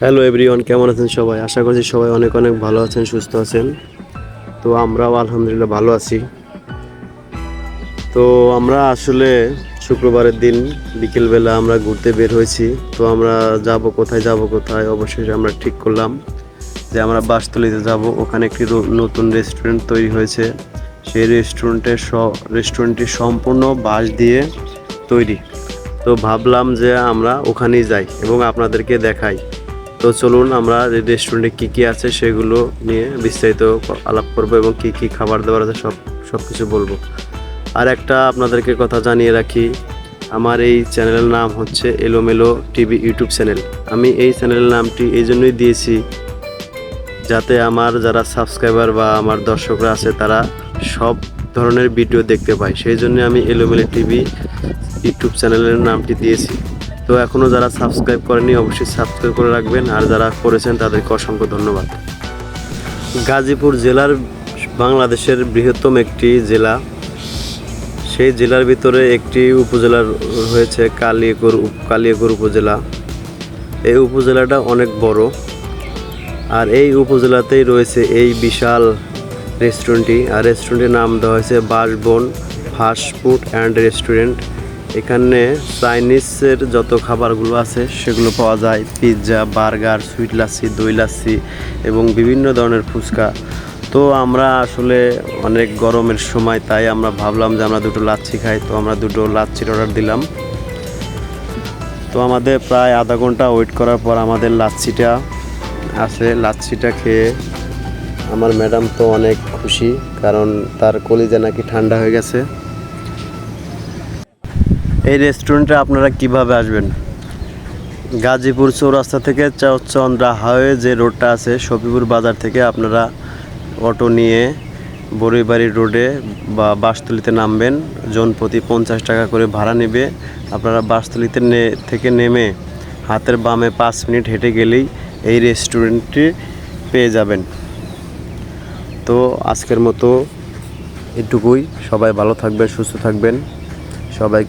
Hello everyone কেমন আছেন সবাই? আশা করছি সবাই অনেক অনেক ভালো আছেন, সুস্থ আছেন। তো আমরাও আলহামদুলিল্লাহ ভালো আছি। তো আমরা আসলে শুক্রবারের দিন বিকেলবেলা আমরা ঘুরতে বের হয়েছি। তো আমরা যাব কোথায় যাব কোথায় অবশেষে আমরা ঠিক করলাম যে আমরা বাসতলিতে যাব। ওখানে একটি নতুন রেস্টুরেন্ট তৈরি হয়েছে। সেই রেস্টুরেন্টের স রেস্টুরেন্টটি সম্পূর্ণ বাঁশ দিয়ে তৈরি। তো ভাবলাম যে আমরা ওখানেই যাই এবং আপনাদেরকে দেখাই। তো চলুন আমরা রেস্টুরেন্টে কী কী আছে সেগুলো নিয়ে বিস্তারিত আলাপ করব এবং কী কী খাবার দাবার আছে সব সব কিছু বলব। আর একটা আপনাদেরকে কথা জানিয়ে রাখি, আমার এই চ্যানেলের নাম হচ্ছে এলোমেলো টিভি ইউটিউব চ্যানেল। আমি এই চ্যানেলের নামটি এই জন্যই দিয়েছি যাতে আমার যারা সাবস্ক্রাইবার বা আমার দর্শকরা আছে তারা সব ধরনের ভিডিও দেখতে পায়। সেই জন্য আমি এলোমেলো টিভি ইউটিউব চ্যানেলের নামটি দিয়েছি। তো এখনও যারা সাবস্ক্রাইব করেনি, অবশ্যই সাবস্ক্রাইব করে রাখবেন। আর যারা করেছেন, তাদেরকে অসংখ্য ধন্যবাদ। গাজীপুর জেলার বাংলাদেশের বৃহত্তম একটি জেলা। সেই জেলার ভিতরে একটি উপজেলা হয়েছে কালিয়াকোর কালিয়াকোর উপজেলা। এই উপজেলাটা অনেক বড়। আর এই উপজেলাতেই রয়েছে এই বিশাল রেস্টুরেন্টটি আর রেস্টুরেন্টের নাম দেওয়া হয়েছে বাসবন ফাস্ট ফুড অ্যান্ড রেস্টুরেন্ট। এখানে চাইনিজের যত খাবারগুলো আছে, সেগুলো পাওয়া যায়। পিৎজা, বার্গার, সুইট লাচ্ছি, দই লাচ্ছি এবং বিভিন্ন ধরনের ফুচকা। তো আমরা আসলে অনেক গরমের সময়, তাই আমরা ভাবলাম যে আমরা দুটো লাচ্ছি খাই। তো আমরা দুটো লাচ্ছির অর্ডার দিলাম। তো আমাদের প্রায় আধা ঘণ্টা ওয়েট করার পর আমাদের লাচ্ছিটা আছে। লাচ্ছিটা খেয়ে আমার ম্যাডাম তো অনেক খুশি, কারণ তার কলিজা নাকি ঠান্ডা হয়ে গেছে। এই রেস্টুরেন্টে আপনারা কীভাবে আসবেন? গাজীপুর চৌরাস্তা থেকে চন্দ্রা হাইওয়ে যে রোডটা আছে, শফিপুর বাজার থেকে আপনারা অটো নিয়ে বড়ইবাড়ি রোডে বা বাসতলিতে নামবেন। জন প্রতি পঞ্চাশ টাকা করে ভাড়া নেবে। আপনারা বাসতলিতে থেকে নেমে হাতের বামে পাঁচ মিনিট হেঁটে গেলেই এই রেস্টুরেন্টটি পেয়ে যাবেন। তো আজকের মতো এটুকুই। সবাই ভালো থাকবেন, সুস্থ থাকবেন। সবাই